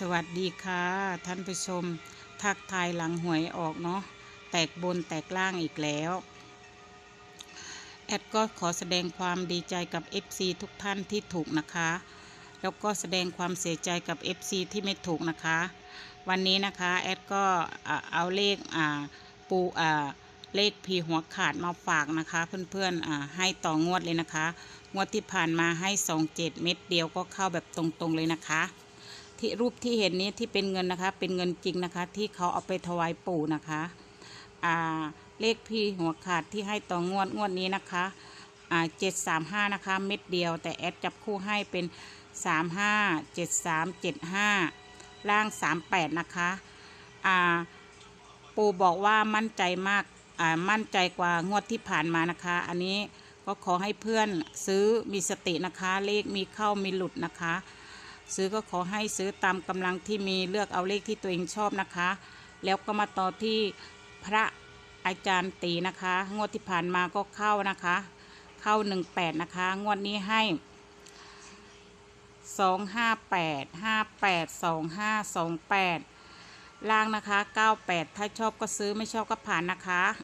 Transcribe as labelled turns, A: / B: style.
A: สวัสดีค่ะ ท่านผู้ชม ทักทายหลังหวยออกเนาะแตกบนแตกล่างอีกแล้ว แอดก็ขอแสดงความดีใจกับ FC ทุกท่านที่ถูกนะคะ แล้วก็แสดงความเสียใจกับ FC ที่ไม่ถูกนะคะ วันนี้นะคะแอดก็เอาเลขอ่าปูอ่าเลขพีหัวขาดมาฝากนะคะ เพื่อนๆอ่าให้ต่องวดเลยนะคะ งวดที่ผ่านมาให้ 27 เม็ดเดียวก็เข้าแบบตรงๆเลยนะคะ ที่รูปที่เห็นนี้ที่เป็นเงินนะคะ เป็นเงินจริงนะคะ ที่เขาเอาไปถวายปู่นะคะอ่าเลขพี่หัวขาดที่ให้ต่องวดงวดนี้นะคะอ่าเจ็ดสามห้านะคะเม็ดเดียว แต่แอดจับคู่ให้เป็นสามห้าเจ็ดสามเจ็ดห้าล่างสามแปดนะคะอ่าปู่บอกว่ามั่นใจมากอ่ามั่นใจกว่างวดที่ผ่านมานะคะ อันนี้ก็ขอให้เพื่อนซื้อมีสตินะคะ เลขมีเข้ามีหลุดนะคะ ซื้อก็ขอให้ซื้อตามกำลังที่มีเลือกเอาเลขที่ตัวเองชอบนะคะ แล้วก็มาต่อที่พระอาจารย์ตีนะคะ งวดที่ผ่านมาก็เข้านะคะ เข้า 18 นะคะ งวดนี้ให้ 258 58 25 28 ล่างนะคะ 98 ถ้าชอบก็ซื้อไม่ชอบก็ผ่านนะคะ